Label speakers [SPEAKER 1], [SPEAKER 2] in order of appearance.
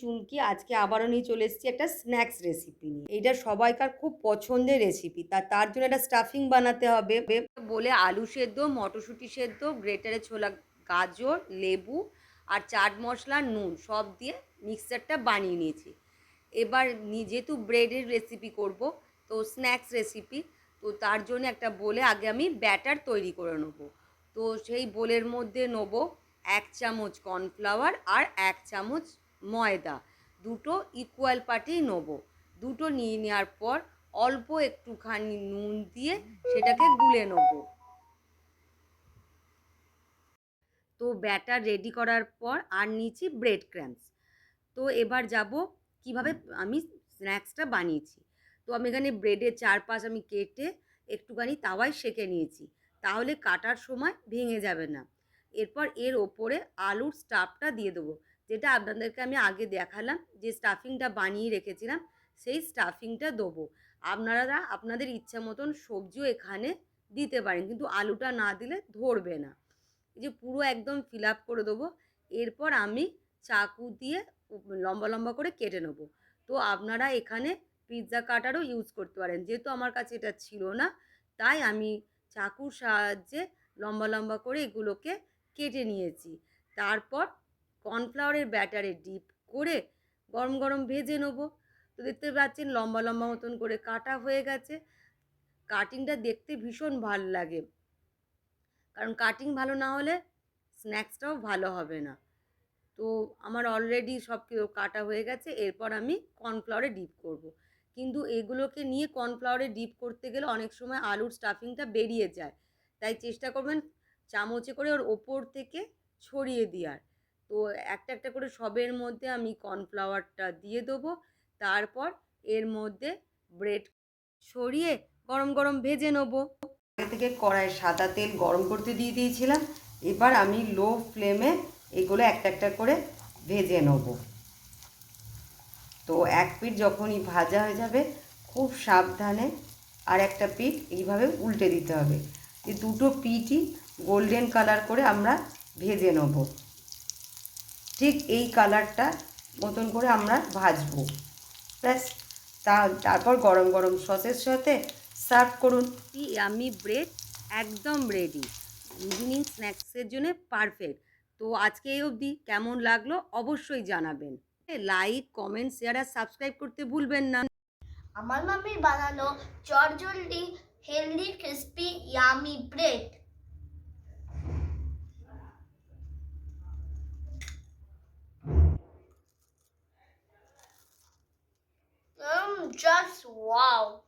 [SPEAKER 1] চুমকি, আজকে আবারও নিয়ে চলে এসেছি একটা স্ন্যাক্স রেসিপি নিয়ে। এইটা সবাইকার খুব পছন্দের রেসিপি তা তার জন্য একটা স্টাফিং বানাতে হবে। বলে আলু সেদ্ধ, মটরশুঁটি সেদ্ধ, গ্রেটারে ছোলা গাজর, লেবু আর চাট মশলা, নুন সব দিয়ে মিক্সচারটা বানিয়ে নিয়েছি। এবার যেহেতু ব্রেডের রেসিপি করব, তো স্ন্যাক্স রেসিপি তো তার জন্য একটা বলে আগে আমি ব্যাটার তৈরি করে নেব। তো সেই বোলের মধ্যে নেব এক চামচ কর্নফ্লাওয়ার আর এক চামচ ময়দা। দুটো ইকুয়াল পার্টেই নেব। দুটো নিয়ে নেওয়ার পর অল্প একটুখানি নুন দিয়ে সেটাকে গুলে নেব। তো ব্যাটার রেডি করার পর আর নিয়েছি ব্রেড ক্র্যাম্পস তো এবার যাব কীভাবে আমি স্ন্যাক্সটা বানিয়েছি। তো আমি এখানে ব্রেডের চারপাশ আমি কেটে একটুখানি তাওয়ায় সেঁকে নিয়েছি। তাহলে কাটার সময় ভেঙে যাবে না। এরপর এর ওপরে আলুর স্টাফটা দিয়ে দেবো। যেটা আপনাদেরকে আমি আগে দেখালাম, যে স্টাফিংটা বানিয়ে রেখেছিলাম, সেই স্টাফিংটা দেবো। আপনারা, আপনাদের ইচ্ছা মতন সবজিও এখানে দিতে পারেন, কিন্তু আলুটা না দিলে ধরবে না। এই যে পুরো একদম ফিল আপ করে দেবো, এরপর আমি চাকু দিয়ে লম্বা লম্বা করে কেটে নেব। তো আপনারা এখানে পিৎজা কাটারও ইউজ করতে পারেন, যেহেতু আমার কাছে এটা ছিল না, তাই আমি চাকুর সাহায্যে লম্বা লম্বা করে এগুলোকে কেটে নিয়েছি। তারপর কর্নফ্লাওয়ারের ব্যাটারে ডিপ করে গরম গরম ভেজে নেব। তো দেখতে পাচ্ছেন লম্বা লম্বা মতন করে কাটা হয়ে গেছে। কাটিংটা দেখতে ভীষণ ভালো লাগে। কারণ কাটিং ভালো না হলে স্ন্যাক্সটাও ভালো হবে না। তো আমার অলরেডি সব কিছু কাটা হয়ে গেছে, এরপর আমি কর্নফ্লাওয়ারে ডিপ করব। কিন্তু এগুলোকে নিয়ে কর্নফ্লাওয়ারে ডিপ করতে গেলে অনেক সময় আলুর স্টাফিংটা বেরিয়ে যায়। তাই চেষ্টা করবেন চামচে করে ওর ওপর থেকে ছড়িয়ে দেওয়ার। তো একটা একটা করে সবের মধ্যে আমি কর্নফ্লাওয়ারটা দিয়ে দেবো। তারপর এর মধ্যে ব্রেড সরিয়ে গরম গরম ভেজে নেব। আগে থেকে কড়াই সাদা তেল গরম করতে দিয়ে দিয়েছিলাম। এবার আমি লো ফ্লেমে এগুলো একটা একটা করে ভেজে নেব। তো এক পিঠ যখনই ভাজা হয়ে যাবে, খুব সাবধানে আর একটা পিঠ এইভাবে উল্টে দিতে হবে। এই দুটো পিঠই গোল্ডেন কালার করে আমরা ভেজে নেব। ঠিক এই কালারটা মতন করে আমরা ভাজবো। ব্যাস তা তারপর গরম গরম সসের সাথে সার্ভ করুন। আমি ব্রেড একদম রেডি ইভিনিং স্ন্যাক্সের জন্য পারফেক্ট তো আজকে এই অবধি কেমন লাগল অবশ্যই জানাবেন। লাইক কমেন্ট শেয়ার আর সাবস্ক্রাইব করতে ভুলবেন না।
[SPEAKER 2] আমার মামির বানানো চটজলদি healthy crispy yummy bread just wow.